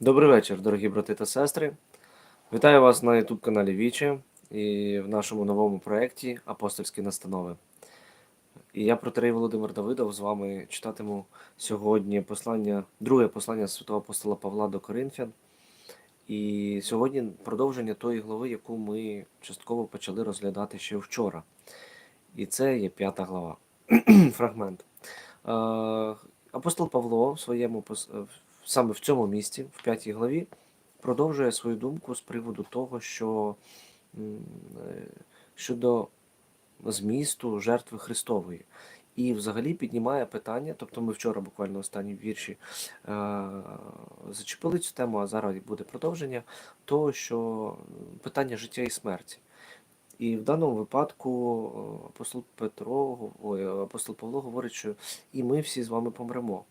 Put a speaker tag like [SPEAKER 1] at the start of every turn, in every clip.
[SPEAKER 1] Добрий вечір, дорогі брати та сестри. Вітаю вас на YouTube каналі Віче і в нашому новому проєкті Апостольські настанови. І я, протерей Володимир Давидов, з вами читатиму сьогодні послання, друге послання святого апостола Павла до Коринфян. І сьогодні продовження тої глави, яку ми частково почали розглядати ще вчора. І це є п'ята глава. Фрагмент. Е, Апостол Павло в своєму саме в цьому місці, в п'ятій главі, продовжує свою думку з приводу того, що е, щодо змісту жертви Христової. І взагалі піднімає питання, тобто ми вчора буквально останні вірші е, зачепили цю тему, а зараз буде продовження, того, що питання життя і смерті. І в даному випадку е, апостол Петро, ой, апостол Павло говорить, що і ми всі з вами помремо.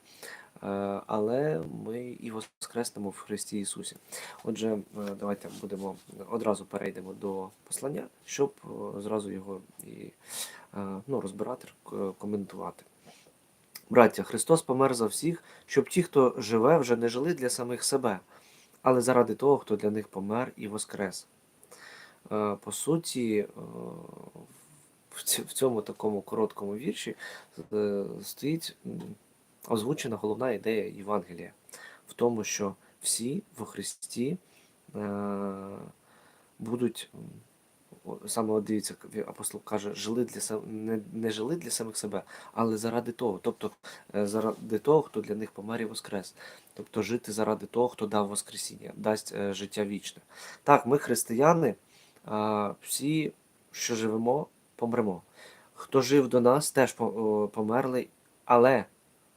[SPEAKER 1] Е, Але ми і воскреснемо в Христі Ісусі. Отже, е, давайте будемо одразу перейдемо до послання, щоб е, зразу його і ну, розбирати, коментувати. Браття, Христос помер за всіх, щоб ті, хто живе, вже не жили для самих себе, але заради того, хто для них помер і воскрес. По суті, в цьому такому короткому вірші стоїть озвучена головна ідея Євангелія в тому, що всі во Христі е, будуть, саме от дивіться, апостол каже, жили для сам, не, не жили для самих себе, але заради того, тобто е, заради того, хто для них помер і воскрес. Тобто жити заради того, хто дав Воскресіння, дасть е, життя вічне. Так, ми християни, а, всі, що живемо, помремо. Хто жив до нас, теж померли, але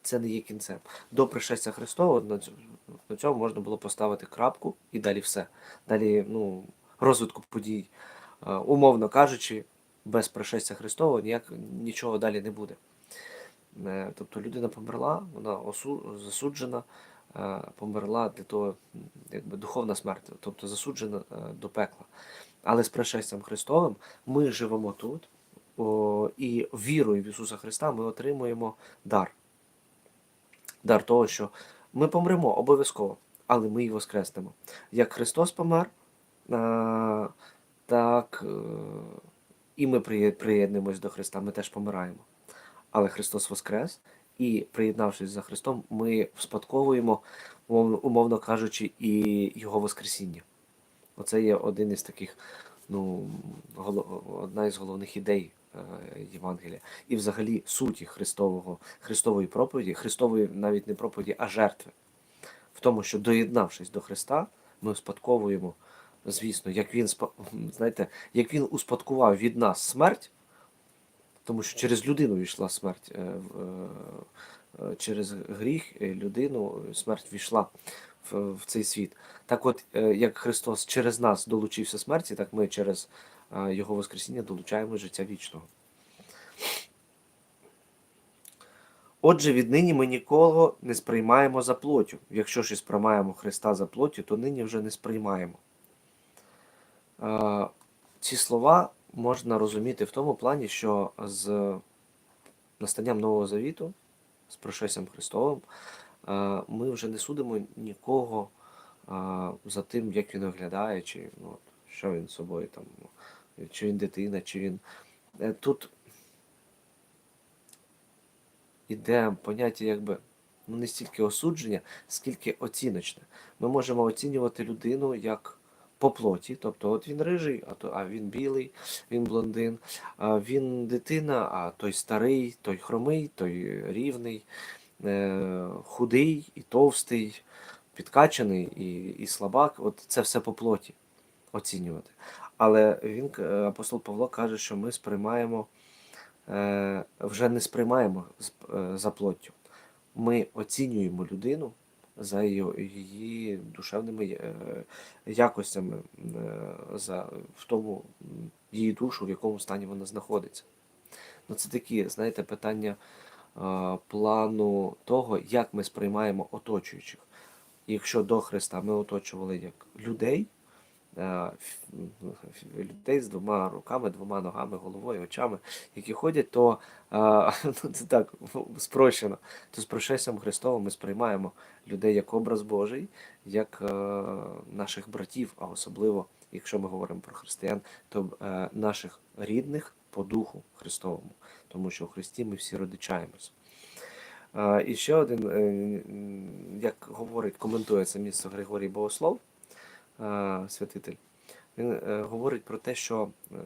[SPEAKER 1] це не є кінцем. До пришестя Христова на цьому, на цьому можна було поставити крапку і далі все. Далі ну, розвитку подій, е, умовно кажучи, без пришестя Христового ніяк нічого далі не буде. Е, Тобто людина померла, вона осу, засуджена, е, померла для того, якби духовна смерть, тобто засуджена до пекла. Але з пришестям Христовим ми живемо тут, о, і вірою в Ісуса Христа ми отримуємо дар. Дар того, що ми помремо обов'язково, але ми і воскреснемо. Як Христос помер, так е, і ми приє- приєднуємось до Христа, ми теж помираємо. Але Христос Воскрес, і приєднавшись за Христом, ми вспадковуємо, умовно, кажучи, і Його Воскресіння. Оце є один із таких, ну, одна із головних ідей Євангелія. І взагалі суті Христового, Христової проповіді, Христової навіть не проповіді, а жертви. В тому, що доєднавшись до Христа, ми успадковуємо, звісно, як він, знаєте, як він успадкував від нас смерть, тому що через людину війшла смерть, е, е, е, через гріх е, людину смерть війшла в, цей світ. Так от, е, як Христос через нас долучився смерті, так ми через е, Його Воскресіння долучаємо життя вічного. Отже, віднині ми нікого не сприймаємо за плоттю. Якщо ж і сприймаємо Христа за плоттю, то нині вже не сприймаємо. Ці слова можна розуміти в тому плані, що з настанням Нового Завіту, з пришестям Христовим, ми вже не судимо нікого за тим, як він виглядає, чи ну, що він собою там, чи він дитина, чи він. Е, Тут іде поняття якби ну, не стільки осудження, скільки оціночне. Ми можемо оцінювати людину як по плоті, тобто от він рижий, а, то, а він білий, він блондин, а він дитина, а той старий, той хромий, той рівний, е, худий і товстий, підкачаний і, і слабак. От це все по плоті оцінювати. Але він, е, апостол Павло, каже, що ми сприймаємо е, вже не сприймаємо е, за плоттю. Ми оцінюємо людину за її, душевними якостями, за в тому її душу, в якому стані вона знаходиться. Ну, це такі, знаєте, питання плану того, як ми сприймаємо оточуючих. Якщо до Христа ми оточували як людей, людей з двома руками, двома ногами, головою, очами, які ходять, то е, ну, це так спрощено. То з пришестям Христовим ми сприймаємо людей як образ Божий, як е, наших братів, а особливо, якщо ми говоримо про християн, то е, наших рідних по духу Христовому, тому що у Христі ми всі родичаємось. Е, І ще один, е, як говорить, коментує це місце Григорій Богослов, е, святитель, він е, говорить про те, що е,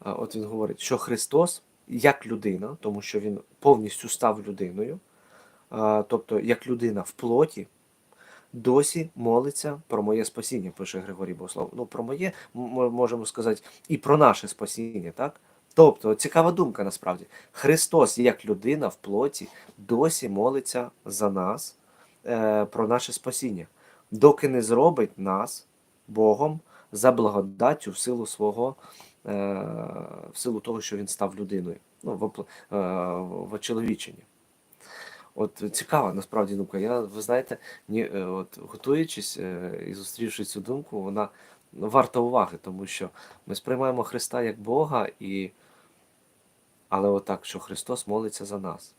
[SPEAKER 1] от він говорить, що Христос як людина, тому що він повністю став людиною, тобто як людина в плоті, досі молиться про моє спасіння, пише Григорій Богослов. Ну, про моє, можемо сказати, і про наше спасіння, так? Тобто, цікава думка насправді. Христос, як людина в плоті, досі молиться за нас е, про наше спасіння, доки не зробить нас Богом за благодаттю в силу свого, е, в силу того, що він став людиною, ну, в, е, в очеловіченні. От цікава насправді думка. Я, ви знаєте, ні, е, от, готуючись е, і зустрівши цю думку, вона ну, варта уваги, тому що ми сприймаємо Христа як Бога, і... але отак, що Христос молиться за нас.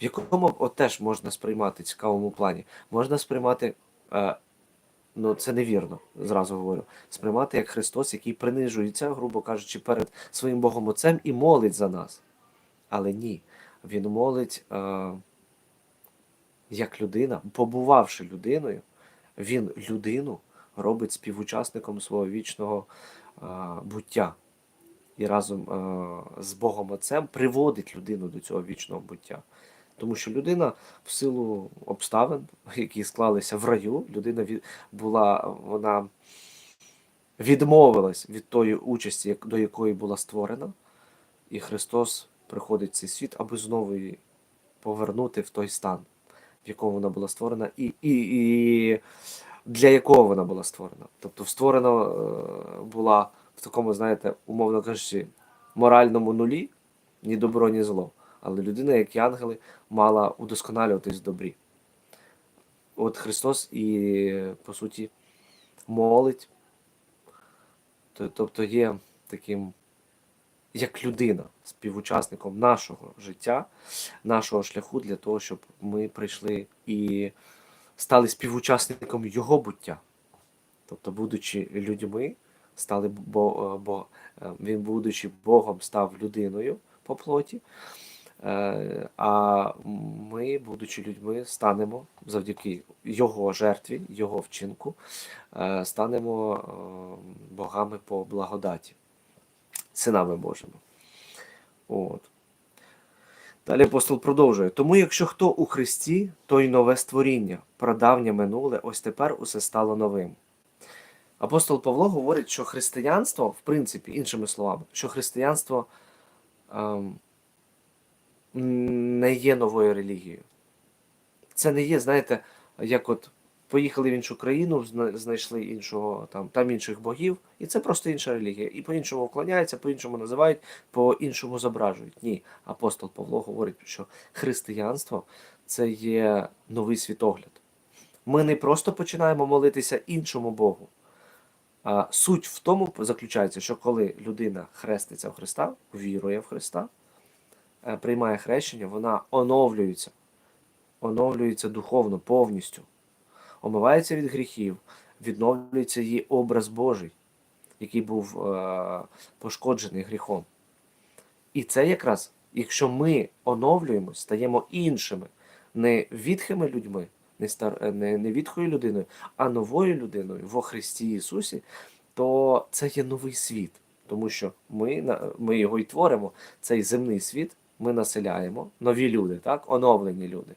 [SPEAKER 1] В якому от теж можна сприймати цікавому плані? Можна сприймати, е, ну це невірно, зразу говорю, сприймати як Христос, який принижується, грубо кажучи, перед своїм Богом Отцем і молить за нас. Але ні, він молить. Е, як людина, побувавши людиною, він людину робить співучасником свого вічного а, буття. І разом а, з Богом Отцем приводить людину до цього вічного буття. Тому що людина в силу обставин, які склалися в раю, людина була, вона відмовилась від тої участі, до якої була створена, і Христос приходить в цей світ, аби знову її повернути в той стан в якому вона була створена, і, і, і для якого вона була створена. Тобто створена е, була в такому, знаєте, умовно кажучи, моральному нулі, ні добро, ні зло. Але людина, як і ангели, мала удосконалюватись в добрі. От Христос і, по суті, молить, тобто є таким, як людина, співучасником нашого життя, нашого шляху для того, щоб ми прийшли і стали співучасником його буття. Тобто, будучи людьми, стали бо, бо е, він, будучи Богом, став людиною по плоті. Е, А ми, будучи людьми, станемо завдяки його жертві, його вчинку, е, станемо е, богами по благодаті, синами Божими. От. Далі апостол продовжує. Тому, якщо хто у Христі, то й нове створіння, прадавнє минуле, ось тепер усе стало новим. Апостол Павло говорить, що християнство, в принципі, іншими словами, що християнство ем, не є новою релігією. Це не є, знаєте, як от поїхали в іншу країну, знайшли іншого там, там інших богів, і це просто інша релігія. І по-іншому вклоняються, по-іншому називають, по-іншому зображують. Ні, апостол Павло говорить, що християнство це є новий світогляд. Ми не просто починаємо молитися іншому Богу. А суть в тому заключається, що коли людина хреститься в Христа, вірує в Христа, е, приймає хрещення, вона оновлюється, оновлюється духовно повністю, омивається від гріхів, відновлюється її образ Божий, який був е, пошкоджений гріхом. І це якраз, якщо ми оновлюємось, стаємо іншими, не відхими людьми, не, стар, е, не, не відхою людиною, а новою людиною во Христі Ісусі, то це є новий світ. Тому що ми, ми його і творимо, цей земний світ ми населяємо, нові люди, так? оновлені люди.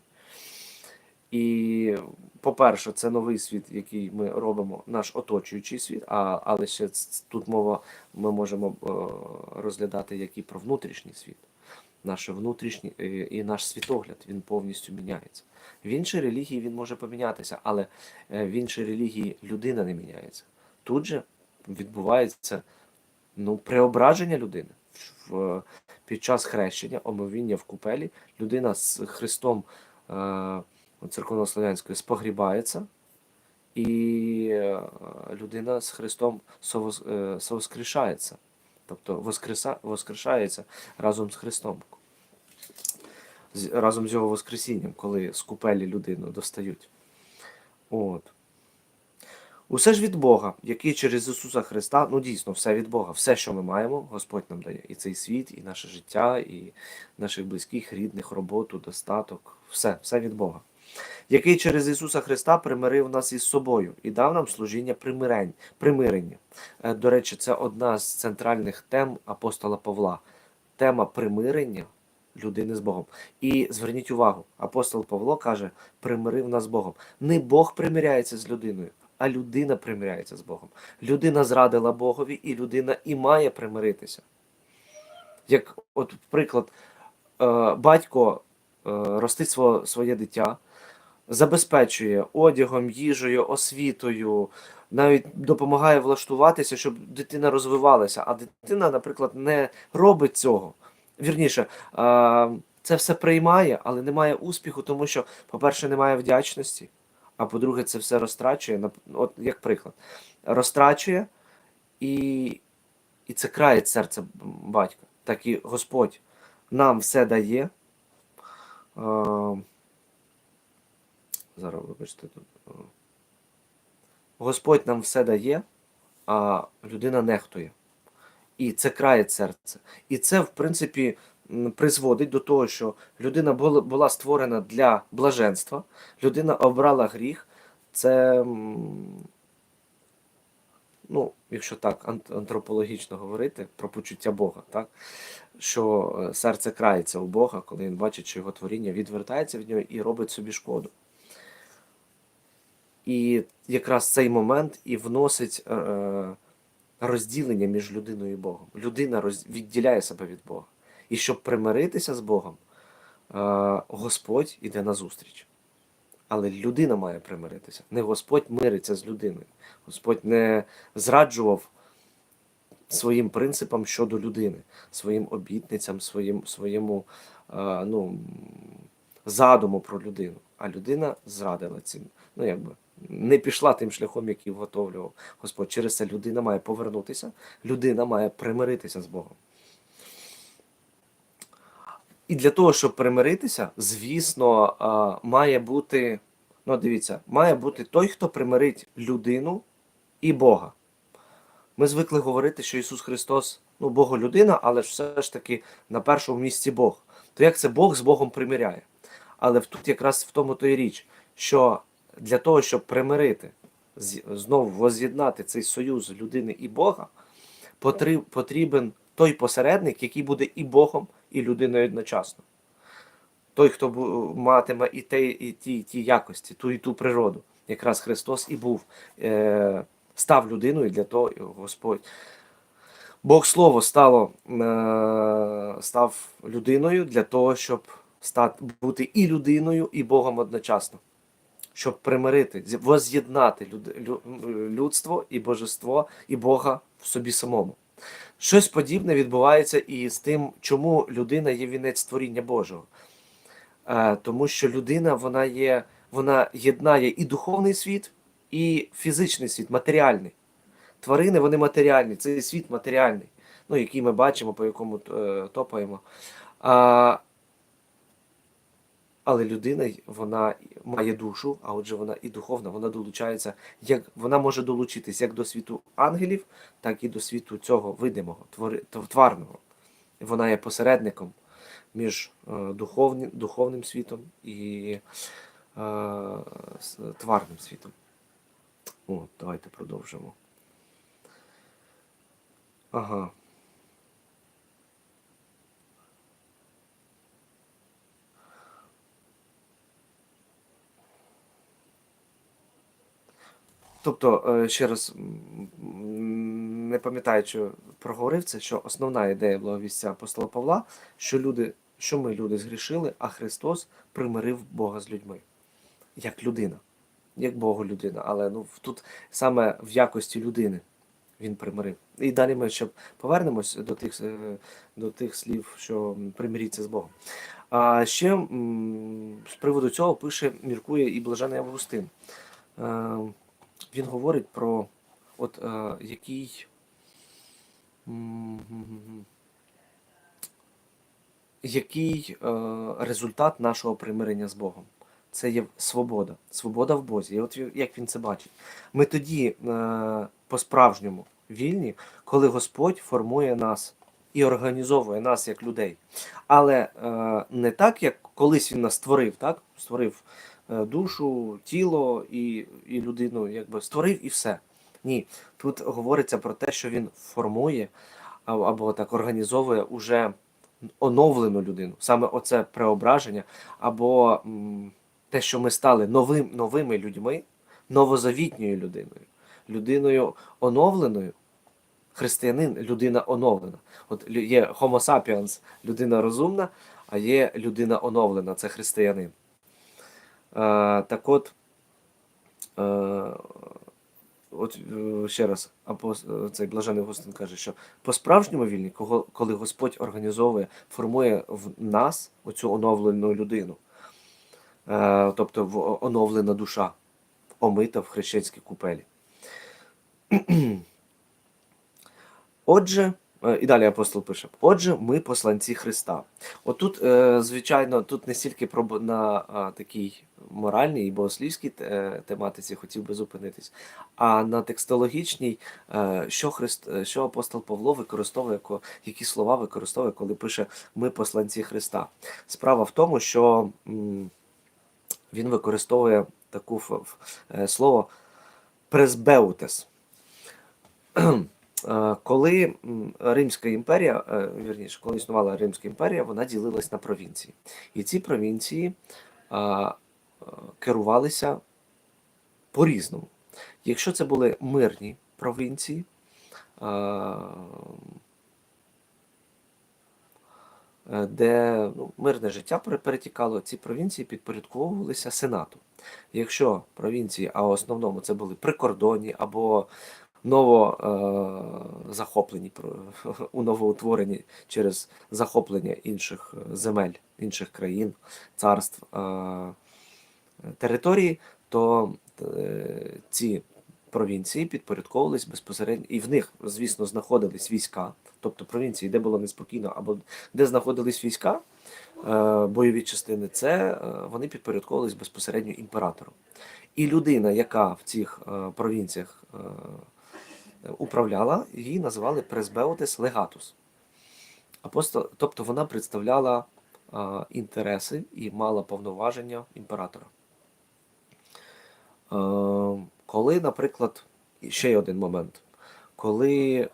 [SPEAKER 1] І, по-перше, це новий світ, який ми робимо, наш оточуючий світ, а, але ще тут мова ми можемо е, розглядати як і про внутрішній світ. Наш внутрішній е, і наш світогляд він повністю міняється. В іншій релігії він може помінятися, але е, в іншій релігії людина не міняється. Тут же відбувається ну, преображення людини. В, під час хрещення, омовіння в купелі, людина з Христом е, церковнослов'янською спогрібається, і е, людина з Христом совос- е, совоскрешається, тобто воскреса, воскрешається разом з Христом, разом з його Воскресінням, коли з купелі людину достають. От. Усе ж від Бога, який через Ісуса Христа, ну дійсно, все від Бога, все, що ми маємо, Господь нам дає. І цей світ, і наше життя, і наших близьких, рідних, роботу, достаток, все, все від Бога. Який через Ісуса Христа примирив нас із собою і дав нам служіння примирень, примирення. Е, До речі, це одна з центральних тем апостола Павла. Тема примирення людини з Богом. І зверніть увагу, апостол Павло каже, примирив нас з Богом. Не Бог примиряється з людиною, а людина примиряється з Богом. Людина зрадила Богові, і людина і має примиритися. Як, от, приклад, е, батько е, ростить своє дитя, забезпечує одягом, їжею, освітою, навіть допомагає влаштуватися, щоб дитина розвивалася. А дитина, наприклад, не робить цього. Вірніше, це все приймає, але немає успіху, тому що, по-перше, немає вдячності, а по-друге, це все розтрачує. От як приклад, розтрачує і, і це крає серце батька. Так і Господь нам все дає. Зараз вибачте тут. Господь нам все дає, а людина нехтує. І це крає серце. І це, в принципі, призводить до того, що людина була, була створена для блаженства, людина обрала гріх. Це, ну, якщо так антропологічно говорити, про почуття Бога, так? що е, серце крається у Бога, коли він бачить, що його творіння відвертається від нього і робить собі шкоду. І якраз цей момент і вносить е, розділення між людиною і Богом. Людина відділяє себе від Бога. І щоб примиритися з Богом, е, Господь іде на зустріч. Але людина має примиритися. Не Господь мириться з людиною. Господь не зраджував своїм принципам щодо людини, своїм обітницям, своїм, своєму е, ну, задуму про людину. А людина зрадила цим. Ну, якби не пішла тим шляхом, який вготовлював Господь. Через це людина має повернутися, людина має примиритися з Богом. І для того, щоб примиритися, звісно, має бути, ну дивіться, має бути той, хто примирить людину і Бога. Ми звикли говорити, що Ісус Христос, ну, Бога людина, але все ж таки на першому місці Бог. То як це Бог з Богом примиряє? Але тут якраз в тому то і річ, що для того, щоб примирити, знову воз'єднати цей союз людини і Бога, потрібен той посередник, який буде і Богом, і людиною одночасно. Той, хто матиме і, те, і ті, і ті якості, ту і ту природу. Якраз Христос і був, е, став людиною для того, Господь. Бог Слово стало, е, став людиною для того, щоб стати, бути і людиною, і Богом одночасно. Щоб примирити, воз'єднати люд- людство і божество, і Бога в собі самому. Щось подібне відбувається і з тим, чому людина є вінець творіння Божого. Е, тому що людина вона є, вона єднає і духовний світ, і фізичний світ, матеріальний. Тварини вони матеріальні, цей світ матеріальний, ну, який ми бачимо, по якому е, топаємо. Але людина вона має душу, а отже, вона і духовна, вона долучається, як вона може долучитись як до світу ангелів, так і до світу цього видимого, тварного. Вона є посередником між е, духовним, духовним світом і е, тварним світом. От, давайте продовжимо. Ага. Тобто, е, ще раз не пам'ятаю, що проговорив це, що основна ідея благовістя апостола Павла, що люди, що ми люди згрішили, а Христос примирив Бога з людьми, як людина, як Богу людина. Але ну тут саме в якості людини він примирив. І далі ми ще повернемось до тих, е, до тих слів, що примиріться з Богом. А ще з приводу цього пише, міркує і блажений Августин. Він говорить про от е, який. Який е, результат нашого примирення з Богом? Це є свобода, свобода в Бозі. І от як він це бачить. Ми тоді е, по-справжньому вільні, коли Господь формує нас і організовує нас як людей. Але е, не так, як колись він нас створив, так? Створив душу, тіло і, і людину, якби створив і все. Ні, тут говориться про те, що він формує або так організовує уже оновлену людину. Саме оце преображення, або те, що ми стали новим, новими людьми, новозавітньою людиною, людиною оновленою. Християнин людина оновлена. От є Homo sapiens, людина розумна, а є людина оновлена, це християнин. Так от, е, от е, ще раз, е, цей блажений Густин каже, що по-справжньому вільні, коли Господь організовує, формує в нас оцю оновлену людину, тобто оновлена душа, омита в хрещенській купелі. Отже, і далі апостол пише: Отже, ми посланці Христа. Отут, е, звичайно, тут не стільки на такій моральній і богослівській тематиці хотів би зупинитись, а на текстологічній, е, що Христ, е, що апостол Павло використовує, які слова використовує, коли пише Ми посланці Христа. Справа в тому, що він використовує таку е, слово пресбеутес. Е, Коли Римська імперія, е, вірніше, коли існувала Римська імперія, вона ділилась на провінції. І ці провінції е, керувалися по-різному. Якщо це були мирні провінції, де ну, мирне життя перетікало, ці провінції підпорядковувалися Сенату. Якщо провінції, а в основному це були прикордонні або ново е, захоплені у новоутворені через захоплення інших е, земель, інших країн, царств е, території, то е, ці провінції підпорядковувались безпосередньо, і в них, звісно, знаходились війська, тобто провінції, де було неспокійно, або де знаходились війська, бойові частини, це вони підпорядковувались безпосередньо імператору. І людина, яка в цих провінціях управляла, її називали пресбеутес легатус. Апостол, тобто вона представляла а, інтереси і мала повноваження імператора. Е, коли, наприклад, ще один момент, коли е,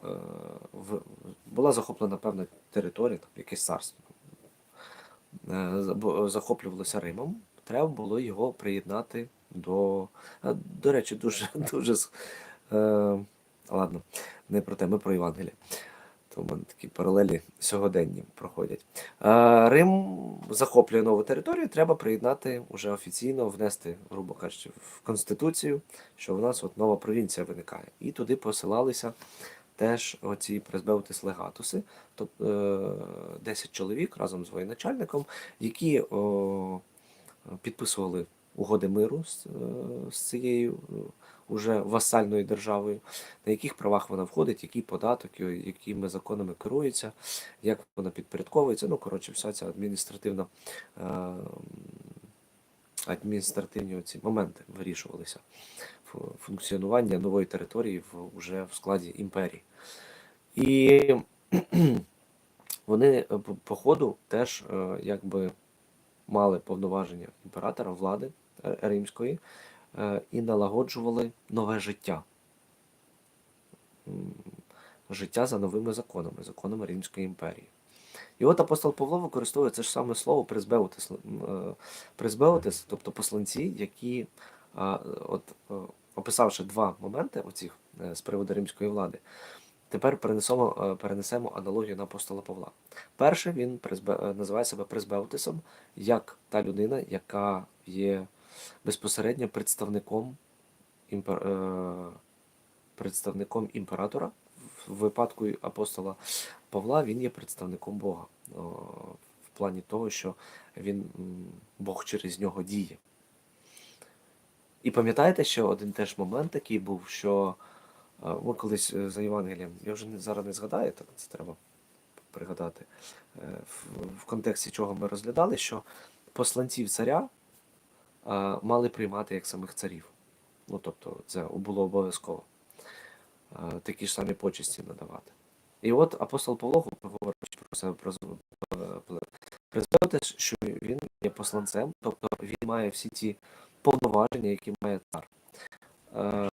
[SPEAKER 1] в, була захоплена певна територія, там, якесь царство, е, бо- захоплювалося Римом, треба було його приєднати до. а, До речі, дуже, дуже е, ладно, не про те, ми про Євангеліє. То в мене такі паралелі сьогоденні проходять. Е, Рим захоплює нову територію, треба приєднати уже офіційно, внести, грубо кажучи, в Конституцію, що в нас от нова провінція виникає. І туди посилалися теж оці пресбеутис легатуси, тобто 10 чоловік разом з воєначальником, які підписували угоди миру з, е, цією е, уже васальною державою, на яких правах вона входить, який податок, якими законами керується, як вона підпорядковується. Ну, коротше, вся ця адміністративна е, адміністративні ці моменти вирішувалися фу- функціонування нової території в, уже в складі імперії. І вони е, по- ходу теж е, якби мали повноваження імператора, влади римської і налагоджували нове життя. Життя за новими законами, законами Римської імперії. І от апостол Павло використовує це ж саме слово пресбеутис, м, е, тобто посланці, які, от, е, описавши два моменти оцих е, з приводу римської влади, тепер перенесемо, е, перенесемо аналогію на апостола Павла. Перше, він пресбе, е, називає себе пресбеутисом як та людина, яка є безпосередньо представником, імпер, е, представником імператора. В випадку апостола Павла він є представником Бога в плані того, що він Бог через нього діє. І пам'ятаєте, що один теж момент такий був, що е, ми колись е, за Євангелієм, я вже зараз не згадаю, так це треба пригадати, в, контексті чого ми розглядали, що посланців царя мали приймати як самих царів. Ну, тобто, це було обов'язково. Такі ж самі почесті надавати. І от апостол Павло, говорить про себе призводить, що він є посланцем, тобто він має всі ті повноваження, які має цар. Е,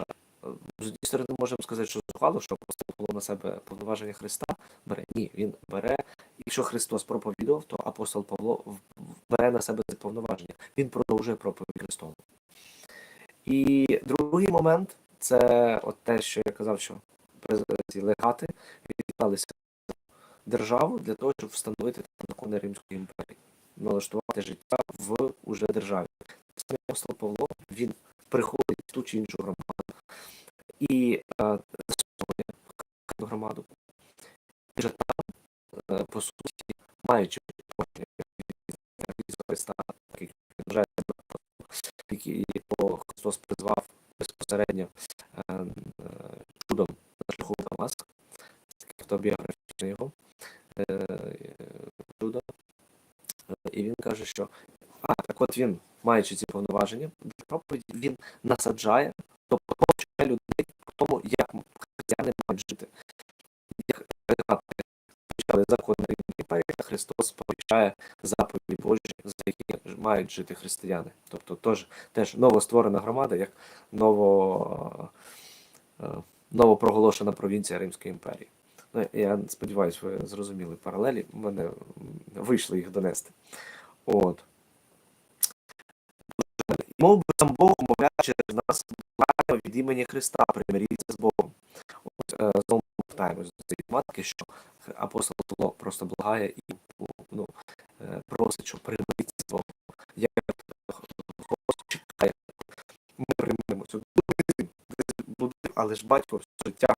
[SPEAKER 1] З однієї сторони, можемо сказати, що зухвало, що апостол Павло на себе повноваження Христа бере. Ні, він бере, якщо Христос проповідував, то апостол Павло бере на себе це повноваження. Він продовжує проповідь Христову. І другий момент це от те, що я казав, що легати відправилися в державу для того, щоб встановити закони Римської імперії, налаштувати життя в уже державі. Саме апостол Павло він приходить в ту чи іншу громаду і е, громаду. Вже там, е, по суті, маючи Христа, який- Христос призвав безпосередньо е, е, чудом на шляху в Дамаск, це автобіографічне його чудо. І він каже, що а, так от він, маючи ці повноваження, він насаджає, тобто повчає людей тому, як християни мають жити. Закони Римської імперії, та Христос повчає заповіді Божі, за які мають жити християни. Тобто теж, теж новостворена громада, як ново, е, новопроголошена провінція Римської імперії. Ну, я сподіваюся, ви зрозуміли паралелі, в мене вийшло їх донести. От. Мов би сам Бог мовляє через нас від імені Христа, примиріться з Богом. От е, знову повертаємось до цієї тематики, що апостол Павло просто благає і ну, е, просить, щоб примиритися з Богом. Господь чекає, ми. Буде, але ж батько життя,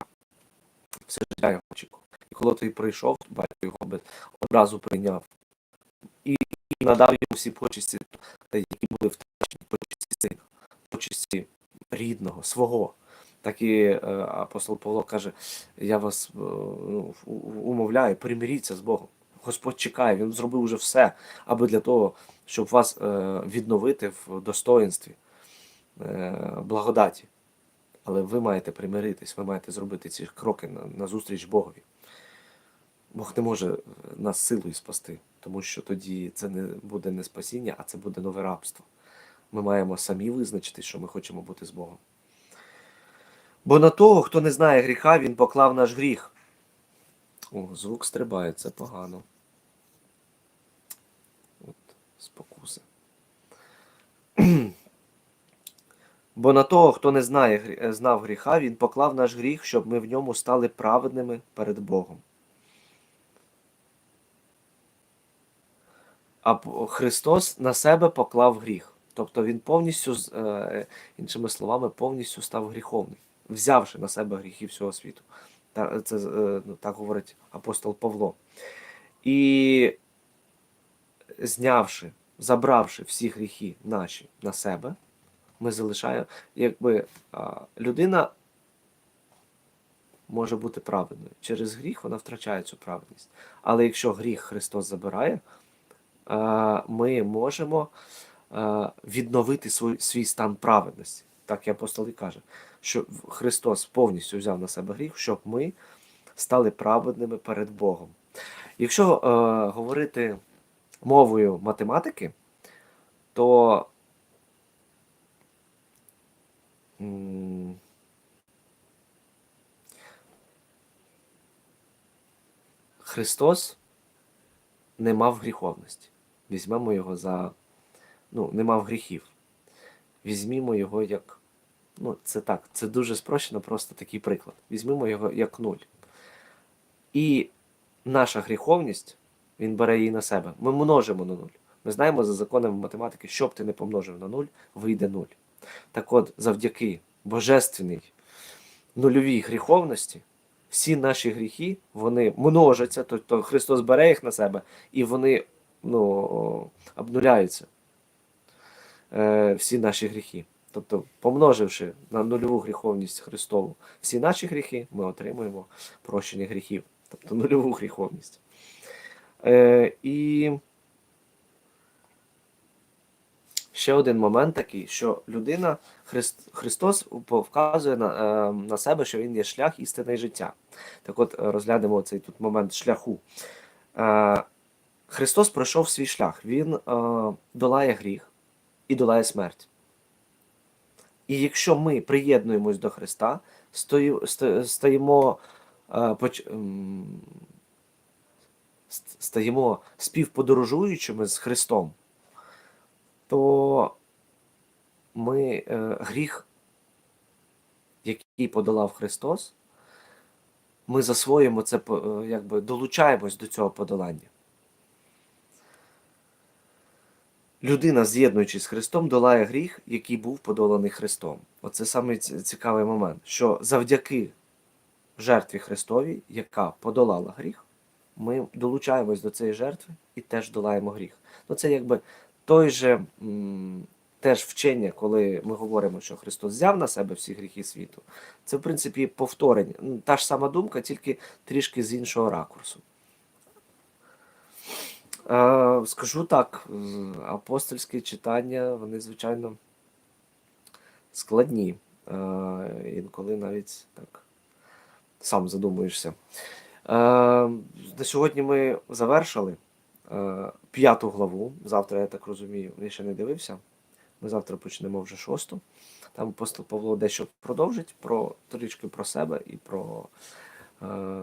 [SPEAKER 1] все життя його очікував. І коли той прийшов, батько його одразу прийняв і надав йому всі почесті, які були втрачені почесті сина, почесті рідного, свого. Так і е, апостол Павло каже: я вас е, ну, умовляю, примиріться з Богом. Господь чекає, Він зробив уже все, аби для того, щоб вас е, відновити в достоїнстві, благодаті. Але ви маєте примиритись, ви маєте зробити ці кроки на, на Богові. Бог не може нас силою спасти, тому що тоді це не буде не спасіння, а це буде нове рабство. Ми маємо самі визначити, що ми хочемо бути з Богом. Бо на того, хто не знає гріха, він поклав наш гріх. О, звук стрибає, це погано. От, спокуси. Бо на того, хто не знає, е, знав гріха, він поклав наш гріх, щоб ми в ньому стали праведними перед Богом. А Христос на себе поклав гріх. Тобто він повністю, е, іншими словами, повністю став гріховний, взявши на себе гріхи всього світу. Це е, ну, так говорить апостол Павло. І знявши, забравши всі гріхи наші на себе, ми залишаємо, якби людина може бути праведною. Через гріх вона втрачає цю праведність. Але якщо гріх Христос забирає, ми можемо відновити свій, свій стан праведності. Так і апостол і каже, що Христос повністю взяв на себе гріх, щоб ми стали праведними перед Богом. Якщо е, говорити мовою математики, то Христос не мав гріховності. Візьмемо його за. Ну, не мав гріхів. Візьмімо його як. Ну, це так, це дуже спрощено, просто такий приклад. Візьмемо його як нуль. І наша гріховність, він бере її на себе. Ми множимо на нуль. Ми знаємо за законами математики, що б ти не помножив на нуль, вийде нуль. Так от, завдяки божественній нульовій гріховності, всі наші гріхи, вони множаться, тобто Христос бере їх на себе, і вони ну, обнуляються. Е, всі наші гріхи. Тобто, помноживши на нульову гріховність Христову всі наші гріхи, ми отримуємо прощення гріхів, тобто нульову гріховність. Е, і ще один момент такий, що людина, Христ, Христос вказує на, е, на себе, що Він є шлях істини і життя. Так от розглянемо цей тут момент шляху. Е, Христос пройшов свій шлях, Він е, долає гріх і долає смерть. І якщо ми приєднуємось до Христа, стою, ста- стаємо, е, стаємо співподорожуючими з Христом, то ми е, гріх, який подолав Христос, ми засвоїмо це, е, якби долучаємось до цього подолання. Людина, з'єднуючись з Христом, долає гріх, який був подоланий Христом. Оце саме цікавий момент, що завдяки жертві Христовій, яка подолала гріх, ми долучаємось до цієї жертви і теж долаємо гріх. Ну це якби той же теж вчення, коли ми говоримо, що Христос взяв на себе всі гріхи світу. Це, в принципі, повторення. Та ж сама думка, тільки трішки з іншого ракурсу. Е, Скажу так, апостольські читання, вони, звичайно, складні. Е, Інколи навіть так сам задумуєшся. Е, На сьогодні ми завершили п'яту главу. Завтра, я так розумію, я ще не дивився. Ми завтра почнемо вже шосту. Там апостол Павло дещо продовжить про трішки про себе і про е,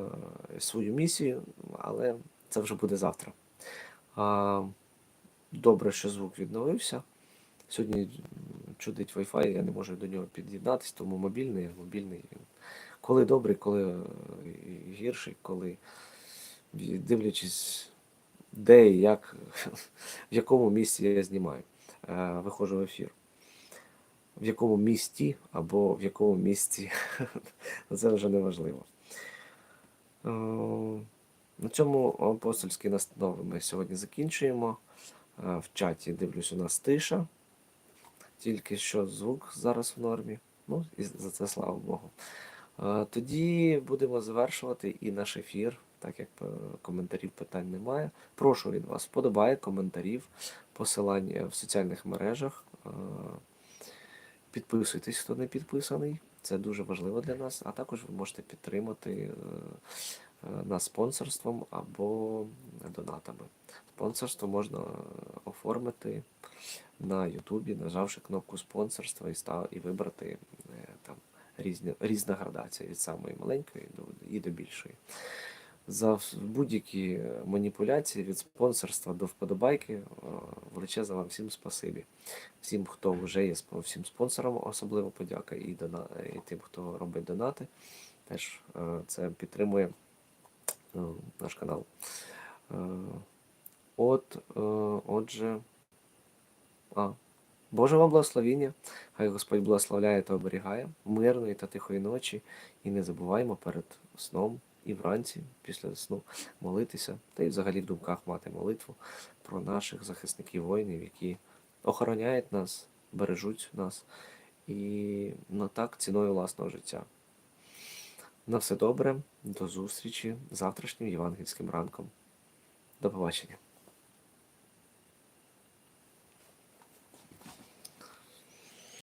[SPEAKER 1] свою місію, але це вже буде завтра. Добре, що звук відновився. Сьогодні чудить Wi-Fi, я не можу до нього під'єднатись, тому мобільний, мобільний. Коли добрий, коли е, гірший, коли дивлячись, де і як, в якому місці я знімаю, е, виходжу в ефір. В якому місті або в якому місці, це вже не важливо. Е, На цьому апостольські настанови ми сьогодні закінчуємо. Е, В чаті дивлюсь, у нас тиша. Тільки що звук зараз в нормі. Ну, і за це слава Богу. Е, Тоді будемо завершувати і наш ефір, так як е, коментарів питань немає. Прошу від вас вподобає коментарів, посилання в соціальних мережах. Е, Підписуйтесь, хто не підписаний. Це дуже важливо для нас. А також ви можете підтримати е, е, спонсорством або донатами. Спонсорство можна оформити на Ютубі, нажавши кнопку спонсорства і став, і вибрати е, там різні, різна градація від самої маленької до, і до більшої. За будь-які маніпуляції від спонсорства до вподобайки е, величезне вам всім спасибі. Всім, хто вже є всім спонсором, особливо подяка і, дона, і тим, хто робить донати. Теж це підтримує наш канал. Е, От, е, отже, а, Боже вам благословіння, хай Господь благословляє та оберігає мирної та тихої ночі, і не забуваємо перед сном і вранці, після сну, молитися, та й взагалі в думках мати молитву про наших захисників воїнів, які охороняють нас, бережуть нас і ну так ціною власного життя. На все добре, до зустрічі завтрашнім євангельським ранком. До побачення.